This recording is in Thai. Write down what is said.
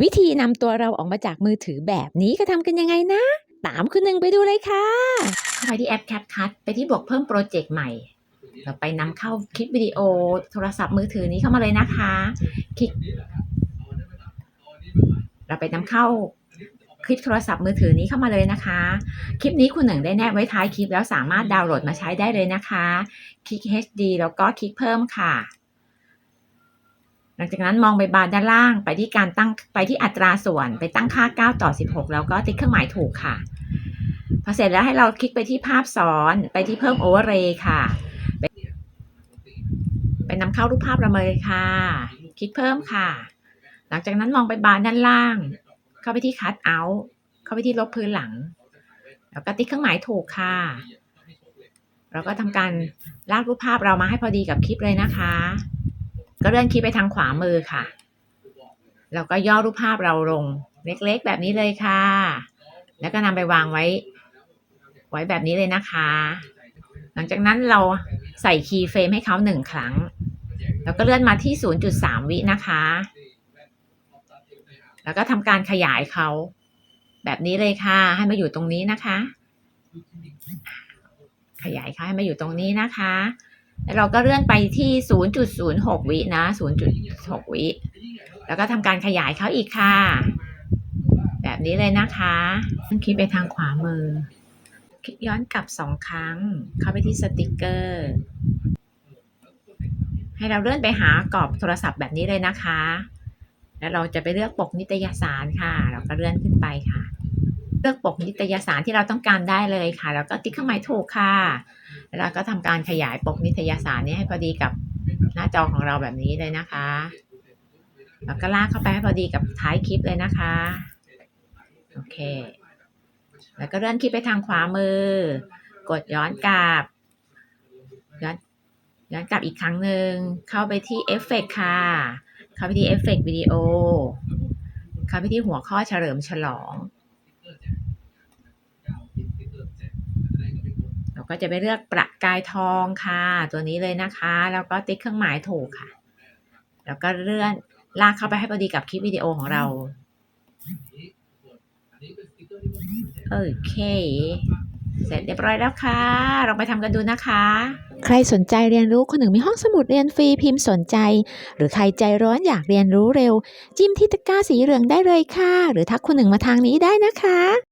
วิธีนำตัวเราออกมาจากมือถือแบบนี้ก็ทำกันยังไงนะ ตามคุณหนึ่งไปดูเลยค่ะเข้าไปที่แอป CapCut ไปที่บวกเพิ่มโปรเจกต์ใหม่ เราไปนำเข้าคลิปวิดีโอโทรศัพท์มือถือนี้เข้ามาเลยนะคะ คลิก เราไปนำเข้าคลิปโทรศัพท์มือถือนี้เข้ามาเลยนะคะ คลิปนี้คุณหนึ่งได้แนบไว้ท้ายคลิปแล้วสามารถดาวน์โหลดมาใช้ได้เลยนะคะ คลิก HD แล้วก็คลิกเพิ่มค่ะ ลังจากนั้นมองไปบาร์ด้านล่างไปที่การตั้งไปที่อัตราส่วนไปตั้งค่า 9 ต่อ 16 แล้วก็ติ๊กเครื่องหมายถูกค่ะ พอเสร็จแล้วให้เราคลิกไปที่ภาพซ้อนไปที่เพิ่มโอเวอร์เรย์ค่ะไปไปนำเข้ารูปภาพเรามาเลยค่ะ คลิกเพิ่มค่ะ หลังจากนั้นมองไปบาร์ด้านล่าง เข้าไปที่คั t เอาท์เข้าไปที่ลบพื้นหลัง แล้วก็ติ๊กเครื่องหมายถูกค่ะเราก็ทำการลากรูปภาพเรามาให้พอดีกับคลิปเลยนะคะ ก็เลื่อนคลิปไปทางขวามือค่ะ แล้วก็ย่อรูปภาพเราลงเล็กๆ แบบนี้เลยค่ะ แล้วก็นำไปวางไว้ ไว้แบบนี้เลยนะคะ หลังจากนั้นเราใส่คีย์เฟรมให้เขาหนึ่งครั้ง แล้วก็เลื่อนมาที่ 0.3 วินะคะ แล้วก็ทำการขยายเขาแบบนี้เลยค่ะ ให้มาอยู่ตรงนี้นะคะ ขยายเขาให้มาอยู่ตรงนี้นะคะ เราก็เลื่อนไปที่ 0.06 วินะ 0.6 วิ แล้วก็ทำการขยายเขาอีกค่ะ แบบนี้เลยนะคะคลิกไปทางขวามือ คลิกย้อนกลับสองครั้ง เข้าไปที่สติกเกอร์ ให้เราเลื่อนไปหากรอบโทรศัพท์แบบนี้เลยนะคะ แล้วเราจะไปเลือกปกนิตยสารค่ะ เราก็เลื่อนขึ้นไปค่ะ เลือกปกนิตยสารที่เราต้องการได้เลยค่ะ แล้วก็ติ๊กเครื่องหมายถูกค่ะ แล้วเราก็ทำการขยายปกนิตยสารนี้ให้พอดีกับหน้าจอของเราแบบนี้เลยนะคะ แล้วก็ลากเข้าไปให้พอดีกับท้ายคลิปเลยนะคะ โอเค แล้วก็เลื่อนคลิปไปทางขวามือ กดย้อนกลับ ย้อนย้อนกลับอีกครั้งหนึ่ง เข้าไปที่เอฟเฟกค่ะ เข้าไปที่เอฟเฟกวิดีโอ เข้าไปที่หัวข้อเฉลิมฉลอง เรา ก็จะไปเลือกประกายทองค่ะ ตัวนี้เลยนะคะ แล้วก็ติ๊กเครื่องหมายถูกค่ะ แล้วก็เลื่อนลากเข้าไปให้พอดีกับคลิปวิดีโอของเรา โอเค เสร็จเรียบร้อยแล้วค่ะ ลองไปทำกันดูนะคะ ใครสนใจเรียนรู้คนหนึ่งมีห้องสมุดเรียนฟรีพิมพ์สนใจ หรือใครใจร้อนอยากเรียนรู้เร็ว จิ้มที่ตะกร้าสีเหลืองได้เลยค่ะ หรือทักคนหนึ่งมาทางนี้ได้นะคะ